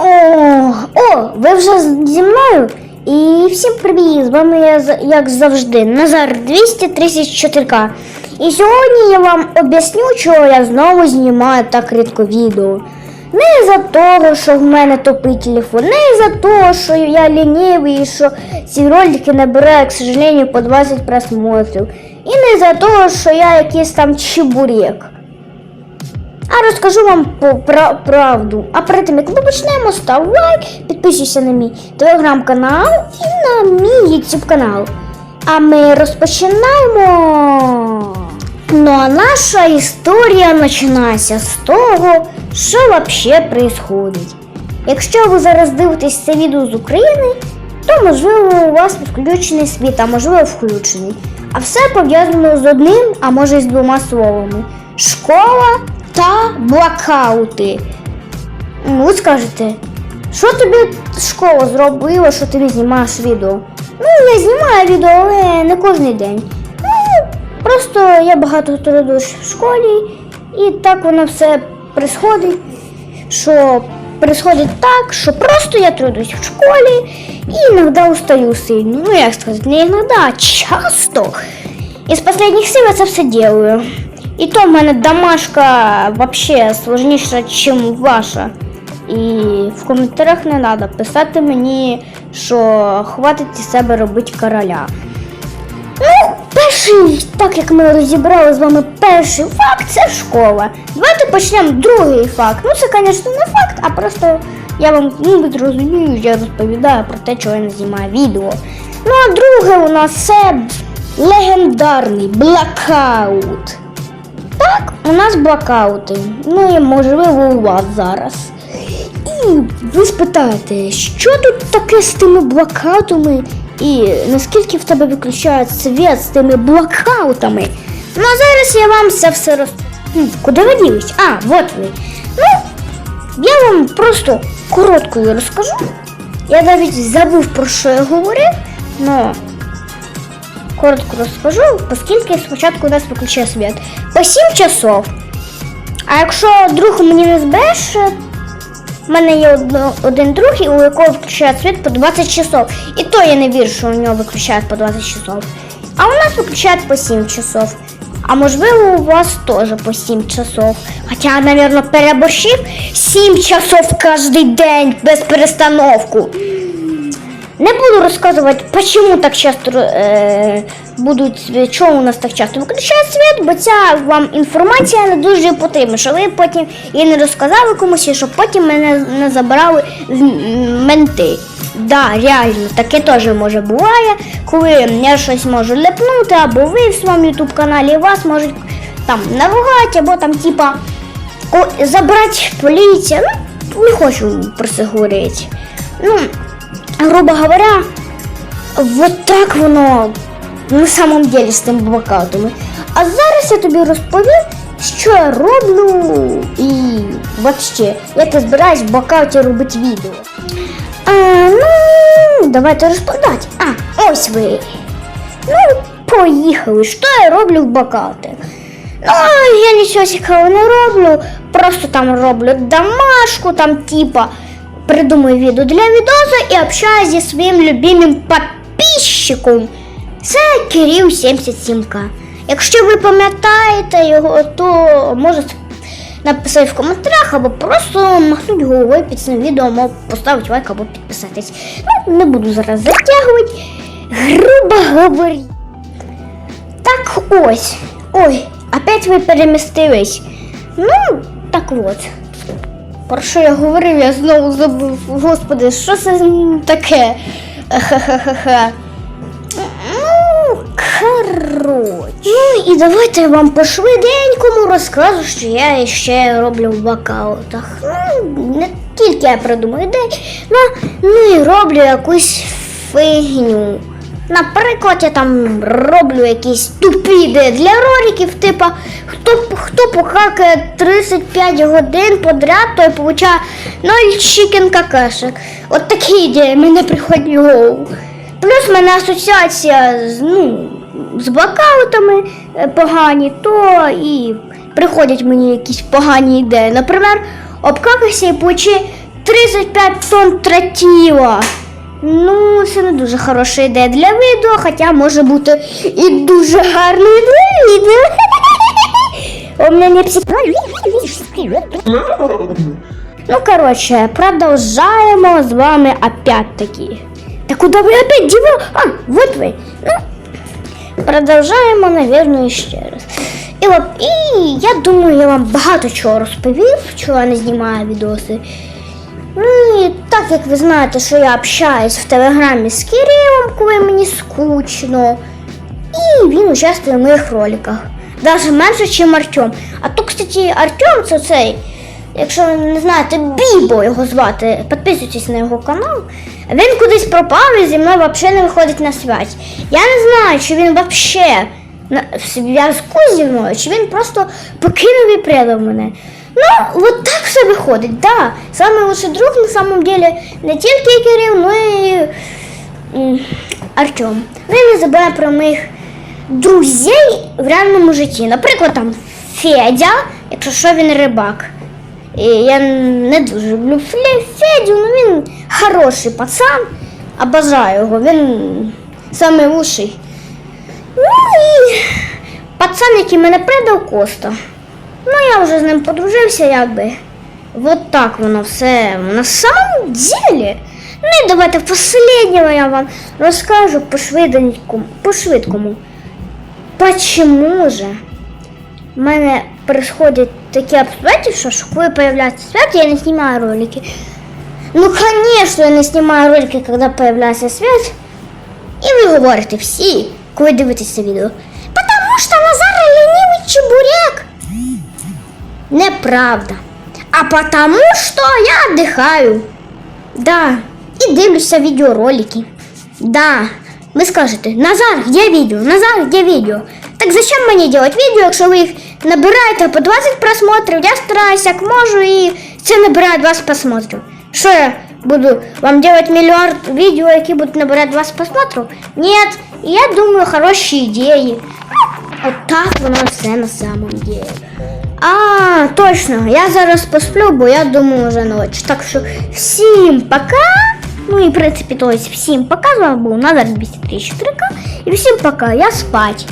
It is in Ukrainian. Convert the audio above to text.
О, о, ви вже зі мною? І всім привіт! З вами я, як завжди, Назар 234К. І сьогодні я вам об'ясню, чого я знову знімаю так рідко відео. Не за того, що в мене топить телефон, не за того, що я лінивий і що ці ролики набирають, к сожалению, по 20 просмотрів. І не за того, що я якийсь там чебурек. А розкажу вам пра- правду. А перед тим, як ми почнемо, став лайк, підписуйся на мій телеграм-канал і на мій YouTube канал. А ми розпочинаємо. Ну а наша історія починається з того, що взагалі відбувається. Якщо ви зараз дивитесь це відео з України, то можливо у вас підключений світ, а можливо включений. А все пов'язано з одним, а може й з двома словами: школа та блокаути. Ну, Ви скажете, що тобі школа зробила, що ти знімаєш відео? Ну, я знімаю відео, але не кожен день. Ну, просто я багато трудуюсь в школі, і так воно все происходить, що происходить так, що просто я трудуюсь в школі і іноді устаю сильно. Ну, як сказати, не іноді, а часто. Из последних сил я це все делаю. І то в мене домашка вообще сложніша, ніж ваша. І в коментарях не треба писати мені, що хватить із себе робити короля. Ну, перший, так як ми розібрали з вами перший факт, це школа. Давайте почнемо другий факт. Ну, це, звісно, не факт, а просто я вам ну, ви зрозумію, я розповідаю про те, чого я не знімаю відео. Ну, а друге у нас це легендарний блокаут. Так, у нас блокаути. Ну і можливо у вас зараз. І ви спитаєте, що тут таке з тими блокаутами? І наскільки в тебе виключають світ з тими блокаутами? Ну а зараз я вам це все роз... Куди ви ділись? А, от ви. Ну, я вам просто короткою розкажу. Я навіть забув про що я говорив, але коротко розкажу, оскільки спочатку у нас виключає світ. По 7 часов. А якщо друг мені не збереше, в мене є одно, один друг, і у якого виключає світ по 20 часов. І то я не вірю, що у нього виключають по 20 часов. А у нас виключають по 7 часов. А можливо, у вас теж по 7 часов. Хоча, мабуть, переборщив 7 часов кожен день без перестановку. Не буду розказувати, почему так часто е, будуть, чому у нас так часто виключають світ, бо ця вам інформація не дуже потрібна, що ви потім її не розказали комусь, і щоб потім мене не забрали в менти. Да, реально, таке теж може буває, коли я щось можу лепнути, або ви в своєму ютуб каналі вас можуть там наругати, або там типа забрати поліція. Ну, не хочу про це говорити. Ну, грубо говоря, вот так воно на самом деле з тими блокаутами. А зараз я тобі розповім, що я роблю і вообще, як я збираюсь в блокауті робити відео. А, ну, давайте розповідати. А, ось ви. Ну, поїхали. Що я роблю в блокауті? Ну, я нічого цікавого не роблю, просто там роблю домашку, там типа Придумаю відео для відео і общаюсь зі своїм любимим підписчиком. Це Кирил 77К. Якщо ви пам'ятаєте його, то можете написати в коментарях або просто махнути головою під цим відео, або поставити лайк або підписатись. Ну, не буду зараз затягувати. Грубо говоря. Так ось. Ой, опять ви перемістились. Ну, так от. Про що я говорив, я знову забув. Господи, що це таке? Ха-ха-ха-ха. Ну, коротше. Ну і давайте я вам по швиденькому розкажу, що я ще роблю в бакаутах. Ну, не тільки я придумаю ідеї, ну, ну і роблю якусь фігню. Наприклад, я там роблю якісь тупі ідеї для роликів, типа хто, хто покакає 35 годин подряд, той получає 0 чікен какашек. От такі ідеї мене приходять в голову. Плюс в мене асоціація з, ну, з блокаутами е, погані, то і приходять мені якісь погані ідеї. Наприклад, обкакайся і получи 35 тонн тротіла. Ну, це не дуже хороша ідея для відео, хоча може бути і дуже гарною для відео. Не псих... Ну, короче, продолжаем с вами опять-таки. Да куда вы опять дева? А, вот вы. Ну, продовжаємо, наверное, ще раз. І, от, і я думаю, я вам багато чого розповів, чого я не знімаю відоси. Ну і так як ви знаєте, що я общаюсь в телеграмі з Кирилом, коли мені скучно. І він участвує в моїх роликах. Даже менше, ніж Артем. А то, кстати, Артем це цей, якщо ви не знаєте, Бібо його звати, підписуйтесь на його канал. Він кудись пропав і зі мною взагалі не виходить на связь. Я не знаю, чи він взагалі в зв'язку зі мною, чи він просто покинув і предав мене. Ну, от так все виходить, да. Самый лучший друг на самом деле не тільки Кирил, но і Артем. Ну і не забуваємо про моїх друзей в реальному житті. Наприклад, там Федя, якщо що він рибак. І я не дуже люблю Федю, ну він хороший пацан. Обожаю його, він самий. Ну і пацан, який мене предав Коста. Ну, я вже з ним подружився, якби. Вот так воно все на самом деле. Ну і давайте последнього я вам розкажу по швиденькому, по швидкому. Почему же в мене происходят такі обстоятельства, що коли появляється свят, я не знімаю ролики. Ну, конечно, я не знімаю ролики, коли появляється свят. І ви говорите всі, коли дивитесь це відео. Потому що Назар ленивый чебурек. Неправда. А потому что я отдыхаю. Да. И дивлюся видеоролики. Да. Ви скажете, Назар, где видео? Назар, где видео? Так зачем мені делать відео, якщо ви їх набираєте по 20 просмотрів, я стараюсь як можу і це набирає 20 просмотрів. Що я буду вам делать мільярд відео, які будуть набирати 20 просмотрів? Нет, я думаю, хороші ідеї. От так воно все на самом деле. А, точно, я зараз посплю, бо я думаю вже ночь. Так що всім пока. Ну і в принципі, то есть всім пока. З вами був Назар 234 І всім пока, я спать.